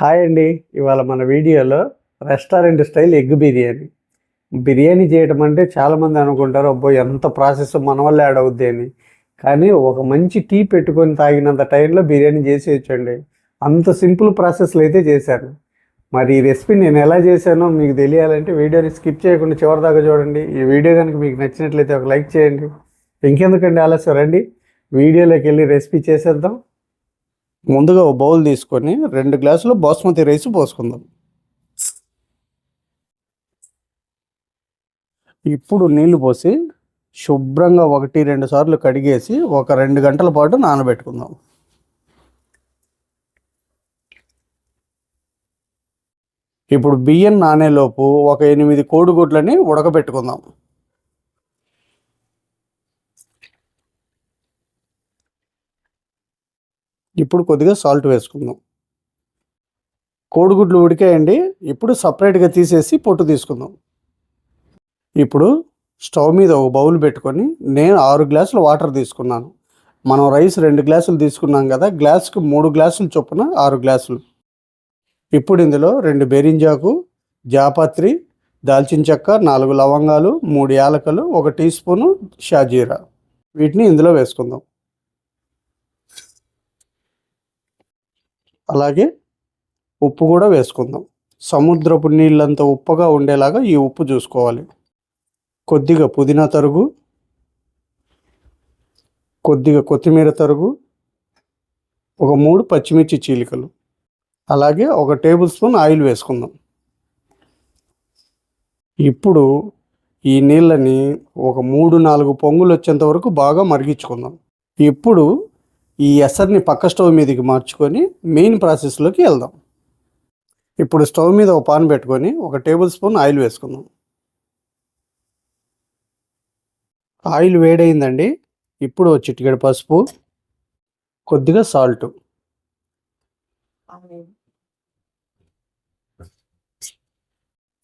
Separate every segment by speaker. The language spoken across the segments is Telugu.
Speaker 1: హాయ్ అండి. ఇవాళ మన వీడియోలో restaurant style egg biryani. Biryani చేయడం అంటే చాలామంది అనుకుంటారు అబ్బో ఎంత ప్రాసెస్ మన వల్ల యాడ్ అవుద్ది అని. కానీ ఒక మంచి టీ పెట్టుకొని తాగినంత టైంలో బిర్యానీ చేసేయచ్చండి అంత సింపుల్ ప్రాసెస్లో అయితే చేశాను. మరి ఈ రెసిపీ నేను ఎలా చేశానో మీకు తెలియాలంటే వీడియోని స్కిప్ చేయకుండా చివరిదాకా చూడండి. ఈ వీడియో కనుక మీకు నచ్చినట్లయితే ఒక లైక్ చేయండి. ఇంకెందుకండి ఆలస్యం? రండి. వీడియోలోకి వెళ్ళి రెసిపీ చేసేద్దాం. ముందుగా ఒక బౌల్ తీసుకొని రెండు గ్లాసులు బాస్మతి రైస్ పోసుకుందాం. ఇప్పుడు నీళ్ళు పోసి శుభ్రంగా ఒకటి రెండు సార్లు కడిగేసి ఒక రెండు గంటల పాటు నానబెట్టుకుందాం. ఇప్పుడు బియ్యం నానేలోపు ఒక ఎనిమిది కోడిగుడ్లని ఉడకబెట్టుకుందాం. ఇప్పుడు కొద్దిగా సాల్ట్ వేసుకుందాం. కోడిగుడ్లు ఉడికాయండి. ఇప్పుడు సపరేట్గా తీసేసి పొట్టు తీసుకుందాం. ఇప్పుడు స్టవ్ మీద ఒక బౌల్ పెట్టుకొని నేను ఆరు గ్లాసులు వాటర్ తీసుకున్నాను. మనం రైస్ రెండు గ్లాసులు తీసుకున్నాం కదా గ్లాస్కి మూడు గ్లాసులు చొప్పున ఆరు గ్లాసులు. ఇప్పుడు ఇందులో రెండు బెరింజాకు జాపత్రి దాల్చిన చెక్క నాలుగు లవంగాలు మూడు యాలకలు ఒక టీ స్పూను షాజీరా. వీటిని ఇందులో వేసుకుందాం. అలాగే ఉప్పు కూడా వేసుకుందాం. సముద్రపు నీళ్ళంత ఉప్పగా ఉండేలాగా ఈ ఉప్పు చూసుకోవాలి. కొద్దిగా పుదీనా తరుగు కొద్దిగా కొత్తిమీర తరుగు ఒక మూడు పచ్చిమిర్చి చీలికలు అలాగే ఒక టేబుల్ స్పూన్ ఆయిల్ వేసుకుందాం. ఇప్పుడు ఈ నీళ్ళని ఒక మూడు నాలుగు పొంగులు వచ్చేంత వరకు బాగా మరిగించుకుందాం. ఇప్పుడు ఈ ఎసర్ని పక్క స్టవ్ మీదకి మార్చుకొని మెయిన్ ప్రాసెస్లోకి వెళ్దాం. ఇప్పుడు స్టవ్ మీద ఒక పాన్ పెట్టుకొని ఒక టేబుల్ స్పూన్ ఆయిల్ వేసుకుందాం. ఆయిల్ వేడైందండి. ఇప్పుడు ఒక చిటికెడు పసుపు కొద్దిగా సాల్ట్.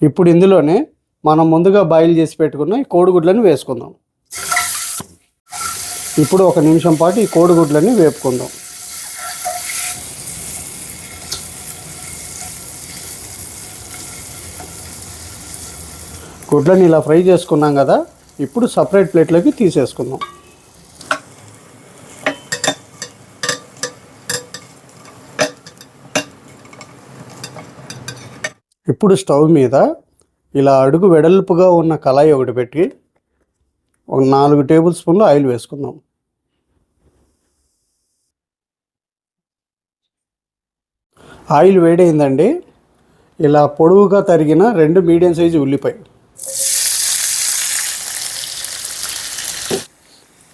Speaker 1: ఇప్పుడు ఇందులోనే మనం ముందుగా బాయిల్ చేసి పెట్టుకున్న ఈ కోడిగుడ్లను వేసుకుందాం. ఇప్పుడు ఒక నిమిషం పాటు ఈ కోడిగుడ్లని వేపుకుందాం. గుడ్లని ఇలా ఫ్రై చేసుకున్నాం కదా ఇప్పుడు సపరేట్ ప్లేట్లోకి తీసేసుకుందాం. ఇప్పుడు స్టవ్ మీద ఇలా అడుగు వెడల్పుగా ఉన్న కళాయి ఒకటి పెట్టి ఒక నాలుగు టేబుల్ స్పూన్లు ఆయిల్ వేసుకుందాం. ఆయిల్ వేడైందండి. ఇలా పొడవుగా తరిగిన రెండు మీడియం సైజు ఉల్లిపాయ.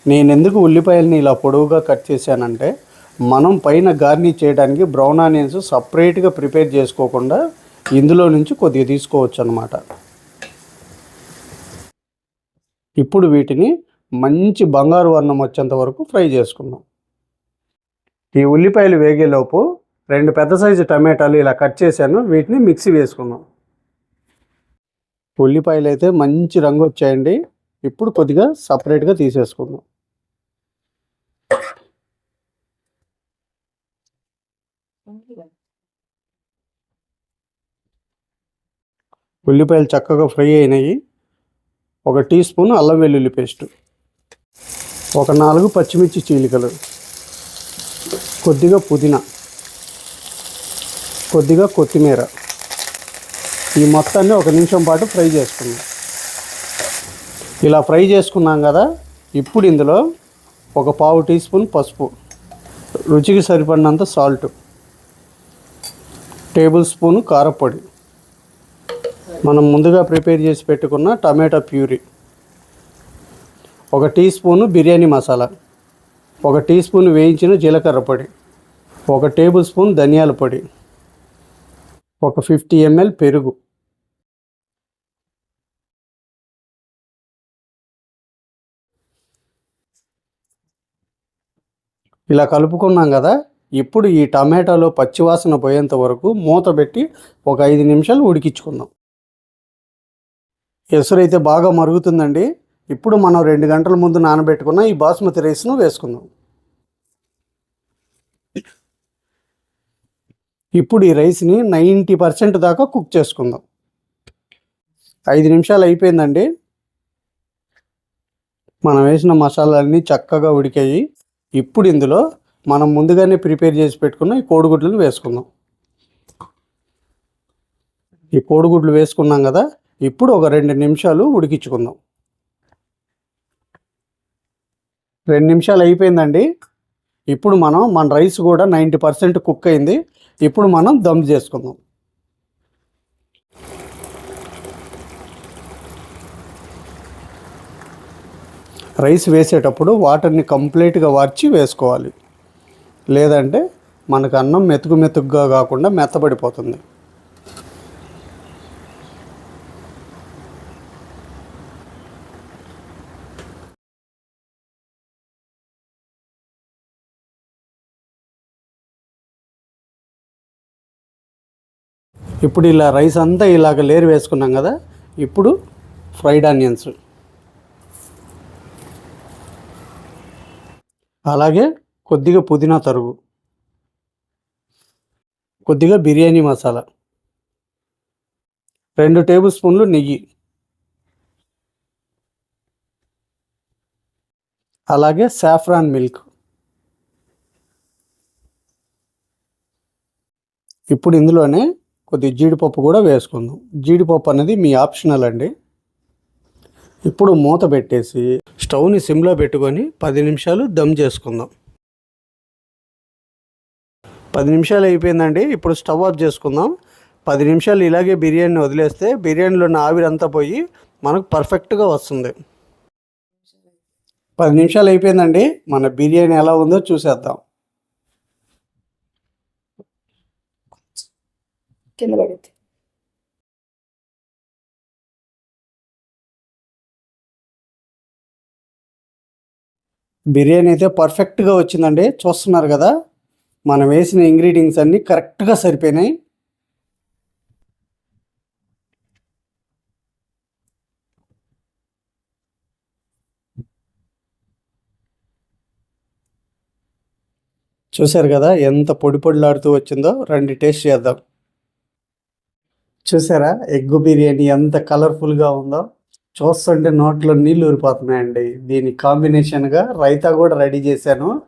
Speaker 1: నేను ఎందుకు ఉల్లిపాయలని ఇలా పొడవుగా కట్ చేశానంటే మనం పైన గార్నిష్ చేయడానికి బ్రౌన్ ఆనియన్స్ సపరేట్గా ప్రిపేర్ చేసుకోకుండా ఇందులో నుంచి కొద్దిగా తీసుకోవచ్చు అన్నమాట ఇప్పుడు వీటిని మంచి బంగారు వర్ణం వచ్చేంత వరకు ఫ్రై చేసుకుందాం. ఈ ఉల్లిపాయలు వేగేలోపు రెండు పెద్ద సైజు టమాటాలు ఇలా కట్ చేశాను వీటిని మిక్సీ వేసుకుందాం. ఉల్లిపాయలు అయితే మంచి రంగు వచ్చాయండి. ఇప్పుడు కొద్దిగా సపరేట్గా తీసేసుకుందాం. ఉల్లిపాయలు చక్కగా ఫ్రై అయినాయి. ఒక టీ స్పూన్ అల్లం వెల్లుల్లి పేస్ట్ ఒక నాలుగు పచ్చిమిర్చి చీలికలు కొద్దిగా పుదీనా కొద్దిగా కొత్తిమీర. ఈ మొత్తాన్ని ఒక నిమిషం పాటు ఫ్రై చేసుకున్నాం ఇలా ఫ్రై చేసుకున్నాం కదా ఇప్పుడు ఇందులో ఒక పావు టీ స్పూన్ పసుపు రుచికి సరిపడినంత సాల్ట్ టేబుల్ స్పూన్ కారపొడి మనం ముందుగా ప్రిపేర్ చేసి పెట్టుకున్న టమాటా ప్యూరీ. ఒక టీ స్పూను బిర్యానీ మసాలా. ఒక టీ స్పూన్ వేయించిన జీలకర్ర పొడి. ఒక టేబుల్ స్పూన్ ధనియాల పొడి. ఒక ఫిఫ్టీ ఎంఎల్ పెరుగు. ఇలా కలుపుకున్నాం కదా ఇప్పుడు ఈ టమాటాలో పచ్చివాసన పోయేంత వరకు మూత పెట్టి ఒక ఐదు నిమిషాలు ఉడికించుకుందాం. ఎసురైతే బాగా మరుగుతుందండి. ఇప్పుడు మనం రెండు గంటల ముందు నానబెట్టుకున్న ఈ బాస్మతి రైస్ను వేసుకుందాం. ఇప్పుడు ఈ రైస్ని నైంటీ పర్సెంట్ దాకా కుక్ చేసుకుందాం. ఐదు నిమిషాలు అయిపోయిందండి. మనం వేసిన మసాలాలన్నీ చక్కగా ఉడికాయి. ఇప్పుడు ఇందులో మనం ముందుగానే ప్రిపేర్ చేసి పెట్టుకున్న ఈ కోడిగుడ్లను వేసుకుందాం. ఈ కోడిగుడ్లు వేసుకున్నాం కదా ఇప్పుడు ఒక రెండు నిమిషాలు ఉడికించుకుందాం. రెండు నిమిషాలు అయిపోయిందండి. ఇప్పుడు మనం మన రైస్ కూడా నైంటీ పర్సెంట్ కుక్ అయింది. ఇప్పుడు మనం దమ్ చేసుకుందాం. రైస్ వేసేటప్పుడు వాటర్ని కంప్లీట్గా వార్చి వేసుకోవాలి. లేదంటే మనకు అన్నం మెతుకు మెతుకుగా కాకుండా మెత్తబడిపోతుంది. ఇప్పుడు ఇలా రైస్ అంతా ఇలాగ లేరు వేసుకున్నాం కదా ఇప్పుడు ఫ్రైడ్ ఆనియన్స్ అలాగే కొద్దిగా పుదీనా తరుగు కొద్దిగా బిర్యానీ మసాలా రెండు టేబుల్ స్పూన్లు నెయ్యి. అలాగే సాఫ్రాన్ మిల్క్ ఇప్పుడు ఇందులోనే కొద్దిగా జీడిపప్పు కూడా వేసుకుందాం. జీడిపప్పు అనేది మీ ఆప్షనల్ అండి. ఇప్పుడు మూత పెట్టేసి స్టవ్ని సిమ్లో పెట్టుకొని పది నిమిషాలు దమ్ చేసుకుందాం. పది నిమిషాలు అయిపోయిందండి. ఇప్పుడు స్టవ్ ఆఫ్ చేసుకుందాం. పది నిమిషాలు ఇలాగే బిర్యానీ వదిలేస్తే బిర్యానీలో ఉన్న ఆవిరంతా పోయి మనకు పర్ఫెక్ట్గా వస్తుంది. పది నిమిషాలు అయిపోయిందండి. మన బిర్యానీ ఎలా ఉందో చూసేద్దాం.
Speaker 2: కింద పడింది.
Speaker 1: బిర్యానీ అయితే పర్ఫెక్ట్గా వచ్చిందండి. చూస్తున్నారు కదా మనం వేసిన ఇంగ్రీడియంట్స్ అన్నీ కరెక్ట్గా సరిపోయినాయి. చూశారు కదా ఎంత పొడి పొడిలాడుతూ వచ్చిందో. రండి టేస్ట్ చేద్దాం. చూసారా? ఎగ్ బిర్యానీ ఎంత కలర్ఫుల్గా ఉందో. చూస్తుంటే నోట్లో నీళ్ళు ఊరిపోతున్నాయండి. దీని కాంబినేషన్గా రైతా కూడా రెడీ చేశాను.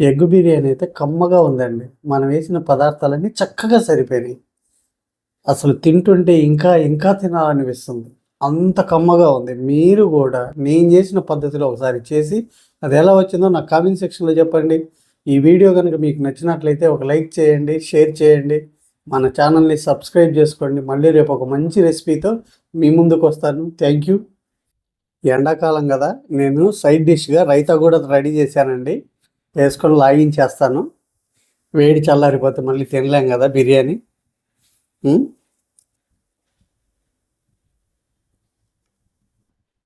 Speaker 1: ఎగ్ బిర్యానీ అయితే కమ్మగా ఉందండి. మనం వేసిన పదార్థాలన్నీ చక్కగా సరిపోయినాయి. అసలు తింటుంటే ఇంకా ఇంకా తినాలనిపిస్తుంది. అంత కమ్మగా ఉంది. మీరు కూడా నేను చేసిన పద్ధతిలో ఒకసారి చేసి అది ఎలా వచ్చిందో నాకు కామెంట్ సెక్షన్లో చెప్పండి. ఈ వీడియో కనుక మీకు నచ్చినట్లయితే ఒక లైక్ చేయండి షేర్ చేయండి. మన ఛానల్ని సబ్స్క్రైబ్ చేసుకోండి. మళ్ళీ రేపు ఒక మంచి రెసిపీతో మీ ముందుకు వస్తాను. Thank you. ఎండాకాలం కదా. నేను సైడ్ డిష్గా రైతా కూడా రెడీ చేశానండి. వేసుకొని లాగించేస్తాను. వేడి చల్లారిపోతే మళ్ళీ తినలేం కదా బిర్యానీ.